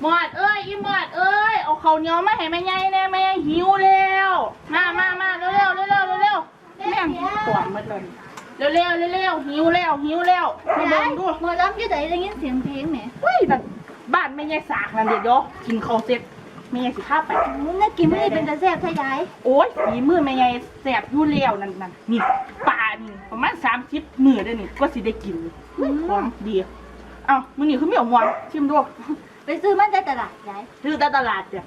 หมอดเอ้ยอีหมอดเอ้ยเอาข้าวเหนียวมาให้แม่ใหญ่แน่แม่หิวแล้วมามามาเร็วเร็วเร็วเร็วเร็วแม่งปวดหมดเลยเร็วเร็วเร็วเร็วหิวแล้วหิวแล้วมาเบิ่งดูหมอลำอยู่ไหนได้ยินเสียงเพลงแหมเฮ้ยนั่นบ้านแม่ใหญ่สากนั่นเดี๋ยวเดี๋ยวกินข้าวเสร็จแม่ใหญ่สิพาไปมึงน่ากินไม่ได้เป็นตาแซ่บทะยายโอ้ยฝีมือแม่ใหญ่แสบอยู่แล้วนั่นนั่นนี่ปลานี่ประมาณสามสิบมือได้นี่ก็สิได้กินของดีเอ้ามื้อนี้คือไม่เอาหมอนชิมดู ไปซื้อมันได้ตลาดยายซื้อแต่ตลาดเนี่ย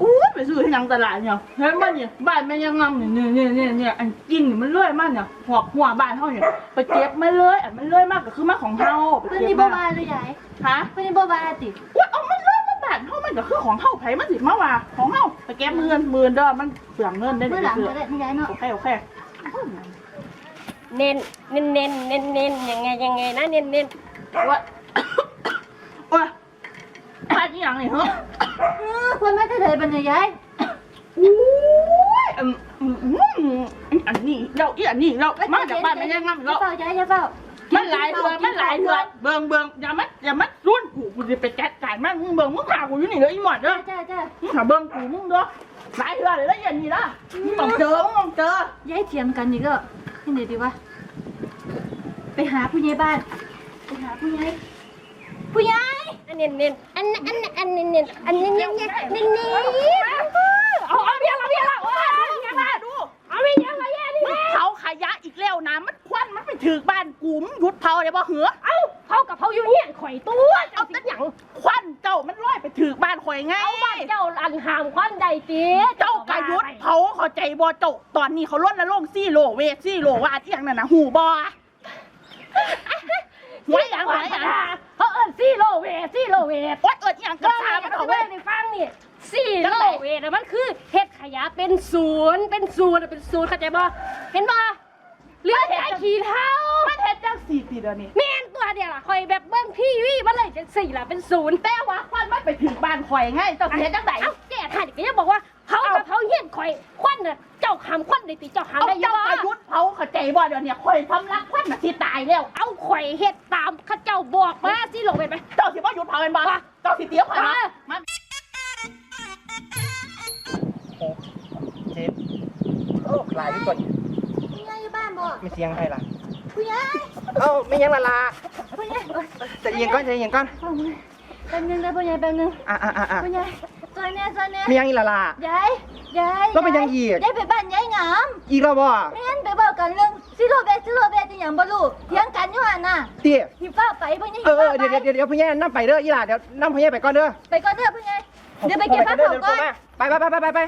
อู้ยไปซื้อที่หนังตลาดเนี่ยเห็นบ้านเนี่ยบ้านแม่ยังงำเนี่ยเนี่ยเนี่ยเนี่ยเนี่ยอันกินนี่มันเลื่อยมากเนี่ยหัวหัวบ้านเขาเนี่ยไปเก็บมาเลยอันมันเลื่อยมากก็คือมาของเฮาไปเพื่อนเก็นี่บบ่มามาเลยยายฮะ เพื่อนนี่บ่มาติว่าเอามันเลื่อยมาบ้านเฮามันก็คือของเฮาไผมันสิมาว่าของเฮาไปเก็บเงินหมื่นเด้อมันเปลืองเงินได้เมื่อหลังก็ได้ทะยายเนาะโอเคโอเคเน้นเน้นเน้นเน้นเน้นยังไงยังไงนะเน้นเน้นว่าโอ้ย พลาดอีหยังนี่เหรอเออคนมาจะเลยบันเนี่ยยายอู้ยอันอืมอืมอันนี้เราอีอันนี้เรามาจากบ้านแม่ยังงำอย่าเรา เฝ้ายายอย่าเฝ้ามันหลายเถื่อมันหลายเถื่อเบิ่งเบิ่งอย่ามาอย่ามารุ่นกูกูจะไปจัดการมันมึงเบิ่งมึงหากูอยู่นี่เลยอีหมอดเด้อจ้าจ้ามึงหาเบิ่งกูมึงเด้อหลายเถื่อเลยแล้วอย่างนี้ล่ะมึงต้องเจอมึงต้องเจอยายเถียงกันอีกแล้วนี่เดี๋ยวดีวะไปหาผู้ใหญ่บ้านไปหาผู้ใหญ่ ผู้ใหญ่อันเน้นเน้นอันอันอันเน้นเน้นอันเน้นเน้นเน้นเน้นเน้นเอาเอาเบียร์เอาเบียร์ละเอาเบียร์ละดูเอาไปยังไงนี่มันเผาขยะอีกแล้วนะมันควันมันไปถึกบ้านกูมหยุดเผาได้บ่เหรอเอ้าเขากับเขาอยู่เนี่ยข่อยตัวเจ้าเอาสิแต่หยังควันเจ้ามันลอยไปถึกบ้านข่อยไงเอาบ้านเจ้าอันหามควันใดตีเจ้ากายุดเผาเข้าใจบ่เจ้าตอนนี้เขาล้นละลงซี่โลเวซี่โลว่าเที่ยงนั่นนะหูบ่ หัวหยังหัวหยังเขาเอิ้นซี่โลเวซี่โลเวโอ๊ยเอิดหยังกก็ระชาชามัมันนเอาเอาไว้ไว้ในฟังนี่ซี่โลเวนะมันคือเฮ็ดขยะเป็นศูนย์เป็นศูนย์เป็นศูนย์เข้าใจบ่เห็นบ่เลือดไอ้ขี้เท้ามันเฮ็ดจังสี่ปีเดี๋ยวนี้แม่นตัวเดียวล่ะคอยแบบเบิ้งพี่วี่มันเลยจะสี่ล่ะเป็นศูนย์แต่ว่าควันมันไปถึงบ้านข่อยไงเจ้าสิเฮ็ดจังไดเอ้าแก่ท่านก็ยังบอกว่า เผากับเผาเฮี้ยนคอยควันน่ะเจ้าหามควันได้ติเจ้าหามเอาได้อยัเจ้างกายุดเผาเข้าใจบ่เดี๋ยวนี้ข่อยทำรักควันน่ะสิตายแล้ว เอาข่อยเฮ็ดตามข้าเจ้าบอกมาสิลงไปไหม เจ้าสิบ่หยุดเผาเป็นบ่ว่าเจ้าสิเตี้ยข่อยเอมาอมาหกเจ็ดโอ้หลายที่ตัวผู้ใหญ่อยู่บ้านบ่ไม่เสียงใครล่ะ ผู้ใหญ่เอ้าไม่ยังละลาผู้ใหญ่เอ้ยใจะเย็นก่อนใจะเย็นก่อนแป๊บนึงนะผู้ใหญ่แป๊บนึงอะอะอะอะผู้ใหญ่ ซอยแน่ซอยแน่ไม่ยังอีละลายายยายแล้วเป็นยังอีก ยายไปบ้านยายงามอีกแล้วบ่แม่นไปบอกกันเรื่องซิโรเบซิโรเบจะหยังบ่รู้เถียงกันอยู่หั่นน่ะเตี้ยหิฟ้าไปผู้ใหญ่เอหิอเอฟ้าอไปเดี๋ยวเดี๋ยวเดี๋ยวพี่แย่นั่งไปเด้ออีหล่าเดี๋ยวนั่งพี่แย่ไปก่อนเด้อไปก่อนเด้อผู้ใหญ่เดี๋ยวไปเก็บผ้าเด้อเผาเดี๋ยวก่อนไปไปไปไปไปไป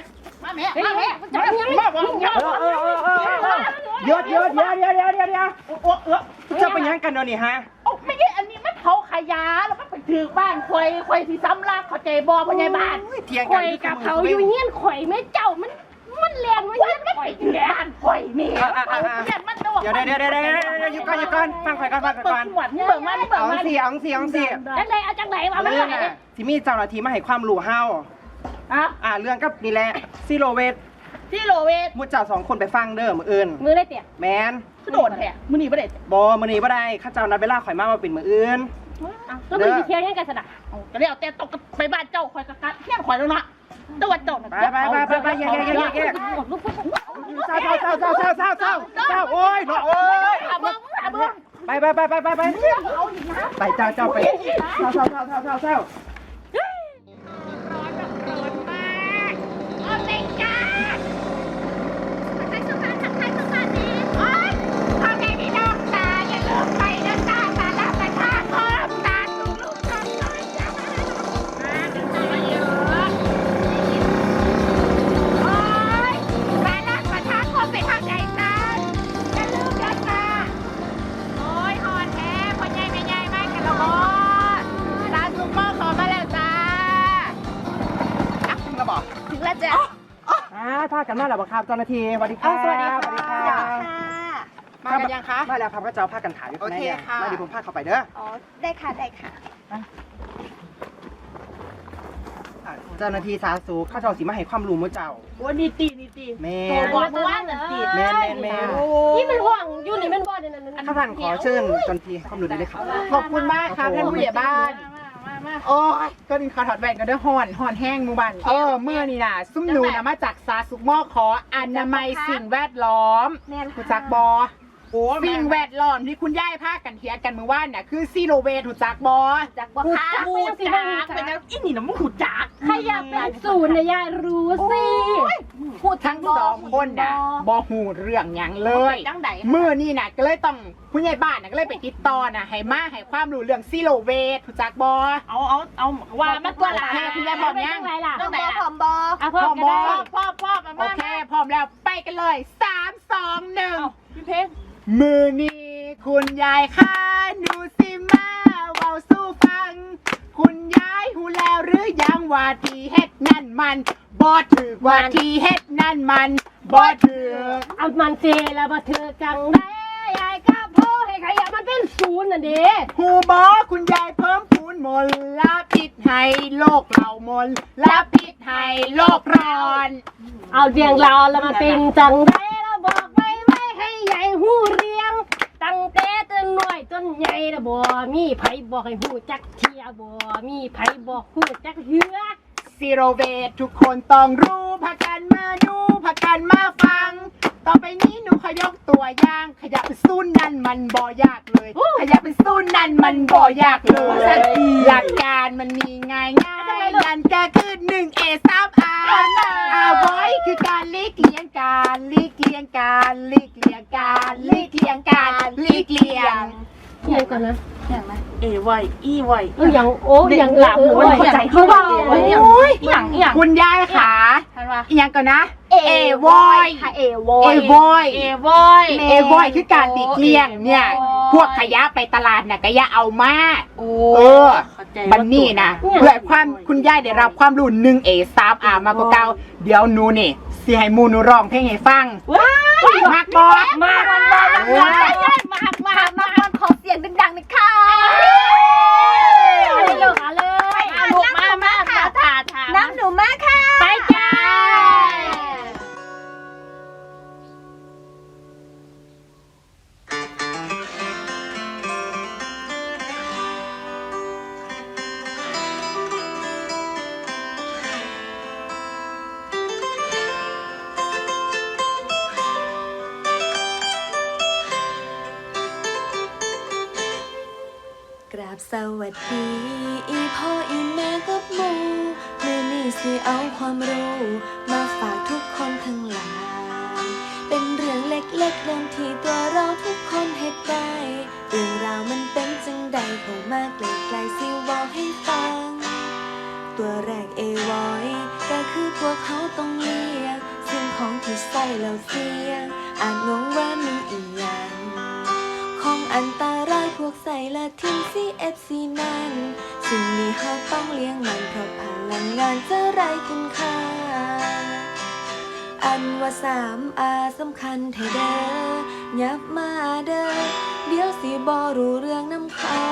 มาแม่มาแม่มามาบ่เออเออเออเออเออเดี๋ยวเดี๋ยวเดี๋ยวเดี๋ยวเดี๋ยวเดี๋ยวเดี๋ยวโอ้เออจะไปยังกันเดี๋ยวนี้ฮะโอ้ไม่ใช่อันนี้มันเผาขยะแล้วมันไป ถึงบ้านข่อยข่อยสิซ้ำลากเข้าใจบ่พ่อใหญ่บ้านเถียงข่กัอนยกับเขาอยู่เฮี้ยนข่อยไม่เจ้ามัน มันแรงไว้ควัเฮี้นยนมันข่ไปอยถึงบ้านข่อยนี่อะอะอะเอาอะเพื่อนมันตัวเดี๋ยวเดี๋ยวเดี๋ยวเดี๋ยวเดี๋ยวอยู่ก่อนอยู่ก่อนฟังข่อยก่อนฟังข่อยเปิก่อดนหวดเบิ่งมันเบิ่งเอามันสิเอาสิเอาสิจังไหนเอาจังไหนมาไม่เรื่องไหวอะที่มีเจ้าหน้าที่มาให้ความรู้เฮาอะอ่าเรื่องกับนี่แหละซีโรเวทที่โลเวทมุดเจ้าสองคนไปฟังเด้อมืออื่นมือได้เตี่ยแมนกระโดดแท้มื้อนี้บ่ได้บอมือนี้บ่ได้ข้าเจ้านัดเวลาข่อยมามาเป็นมืออื่น แล้วมือสิเที่ยวยังกันสนะเอาก็แล้วแต่ตกไปบ้านเจ้าข่อยกะกัดเฮียนข่อยแล้วเนาะแตัวาเจ้าน่ะไปไปไปไปไปแยกแยกแยกแยกหมดลูกผู้ชมเศร้าเศร้าเศร้าเศร้าเศร้าเศร้าเศร้าโอ้ยเนาะโอ้ยหาเบิ่งหาเบิ่งไปไปไปไปไปไปไปเจ้าเจ้าไปเศร้าเศร้าเศร้าเศร้าเศร้าเศร้าเอา อ่าท่ากันมาแล้วบ่ครับเจ้าหน้าที่สวัสดีครับสวัสดีค่ะ มากันยังคะ มาแล้วครับก็เจ้าพากันถ่ายอยู่ตรงนี้เนี่ยมาดิผมพาเข้าไปเด้ออ๋อ ได้ค่ะ ได้ค่ะ อะเจ้าหน้าที่สาธารณสุขข้าเจ้าสิมาให้ความรู้มื้อเจ้าว่านี่ตีนี่ตีแม่โตบอกเมื่อวานนั่นตีแม่นแม่นแม่น นี่มันห่วงอยู่นี่มันบ่เนี่ยนั่นข้าท่านขอเชิญเจ้าหน้าที่ให้ความรู้ได้เลยครับ ขอบคุณมากครับท่านผู้ใหญ่บ้าน มาโอ้ยก็นี่ขอถอดแว่นกันเด้วยห่อนห่อนแห้งหมูบันเออเมื่อนี่น่ะ ซุ่มหนูนะมาจากสาสุกหม้อขออนามัยสิ่งแวดล้อมแม่นถูกจักบอ สิ่งแวดล้อมที่คุณย่ายพากันเทียกันเมื่อวานน่ะคือซีโรเวถูกจักบอจากบ่ค่ะกูสิบ่รู้จักอีนี่น้ำหูจักขยะเป็นศูนย์เนี่ยยายรู้สิพูดทั้งสองคนน่ะบอหูเรื่องหยังเลยจังใดเมื่อนี่น่ะก็เลยต้องผู้ใหญ่บ้านน่ะก็เลยไปติดต่อน่ะให้มาให้ความรู้เรื่องซีโรเวถูกจักบอเอาเอาเอาว่ามันตัวละโอเคคุณยายบอกยังไงล่ะน้องบอพร้อมบอเอาพ่อก็ได้พ่อพ่อมาโอเคพร้อมแล้วไปกันเลยสามสองหนึ่งพี่เพชร มือนี้คุณยายค่ะดูสิมาเว้าสู้ฟัง คุณยายหูแล้วหรือยังว่าที่เฮ็ดนั่นมันบอถือว่าที่เฮ็ดนั่นมันบอถือเอามันเจแล้วมาเธอจังได้ยายก็พ่อให้ขยะมันเป็นศูนย์น่ะเด้หูบอคุณยายเพิ่มพูนมลลาพิษให้โลกเรามลลาพิษให้โลกร้อน เอาเรียงเราแล้วมันเป็นจังได้แล้วบอกไว้ไว้ ให้ใหญ่หูเรียง ตั้งแต่ต้นน้อยต้นใหญ่ละบ่ มีไผบอกให้หูจักเทียบ่ มีไผบอกหูจักเหือซีโรเวททุกคนต้องรู้พากันมาดูพากันมาฟัง ต่อไปนี้หนูขอยกตัวอย่าง ขยับเป็นสู้นั่นมันบ่ยากเลย ขยับเป็นสู้นั่นมันบ่ยากเลยหลักการมันมีง่ายง่ายๆนั่นก็คือหนึ่งเอสาม อาอาไว้คือการลีกเลี่ยงการลีกเลี่ยงการลีกเลี่ยงการลีกเลี่ยงการลีกเลี่ยงเรียงก่อนนะเอไวอีไวเอออย่างโอ้อย่างหลับหัวเออหัวใจเขาบอกโอ้ยอย่างอย่างคุณยายขาท่านว่าอีกอย่างก่อนนะเอวอยค่ะเอวเออยวอยเอไวเอวอยคือการหลีกเลี่ยงเนี่ย พวกขยะไปตลาดน่ะก็อย่าเอามาโอ้เออ บันนี่นะเพื่อความคุณย่ายได้รับความรู้หนึ่งเอสามอามากกว่าเก่าเดี๋ยวหนูนี่สิให้หมูหนูร้องเพลงให้ฟังมากบอมากมันบอมันบอมากมากมากมันข สวัสดีอีพ่ออีแม่กับหมูมือนี่สิเอาความรู้ มาฝากทุกคนทั้งหลาย เป็นเรื่องเล็กๆเรื่องที่ตัวเราทุกคนเฮ็ดได้ เรื่องราวมันเป็นจังใดเข้ามาไกลๆสิว่าให้ฟัง ตัวแรกเอวอยก็คือพวกเขาต้องเลียงสิ่งของที่ใส่แล้วเสียงอาจงงว่ามีอีหยังของอันตรา วกใส่ละทิ้ง CFC นั้นสิ่งนี้เฮาต้องเลี้ยงมันเพราะพลังงานจะไร้คุณค่า อันว่าสามอาสำคัญเทเดอยับมาเด้อเดี๋ยวสิบอรู้เรื่องน้ำเขา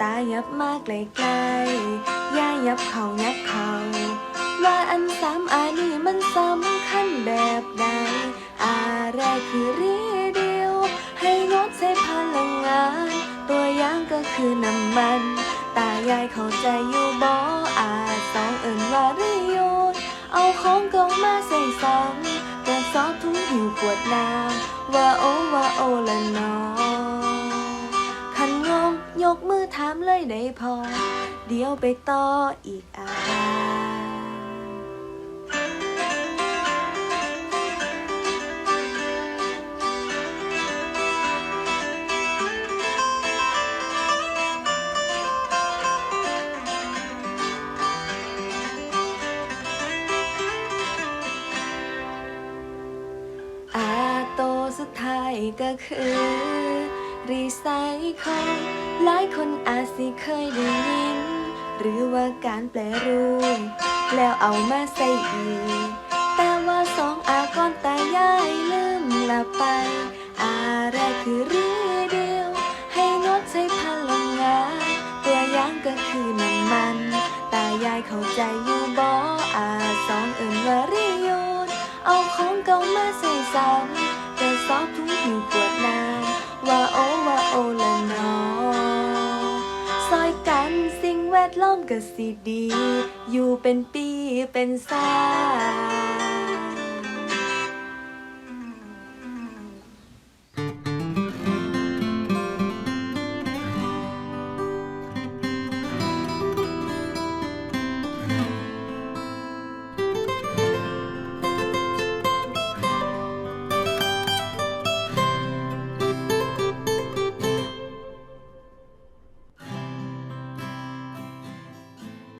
ตายับมาไกลๆย่ายับเขายับเขา ว่าอันสามอา เข้าใจอยู่บ่อาจสองเอิ่นว่ารีโยนเอาของเก่ามาใส่ซ้ำกระสอบถุงหิวขวดน้ำว่าโอว่าโอละนอคันงงยกมือถามเลยได้พอ เดี๋ยวไปต่ออีกอาอา คือรีไซเคิลหลายคนอาจสิเคยได้ยิน หรือว่าการแปลรูปแล้วเอามาใส่อีก แต่ว่าสองอาก่อนตายายลืมละไป อาแรกคือรีเดียว ให้งดใช้พลังงานตัวอย่างก็คือน้ำมัน ตายายเข้าใจอยู่บ่อาสองเอิ่นว่ารีโยน เอาของเก่ามาใส่ซ้ำแต่ซอบถุงหิวขวดน้ำว่า ก็สิดี อยู่เป็นปีเป็นสาย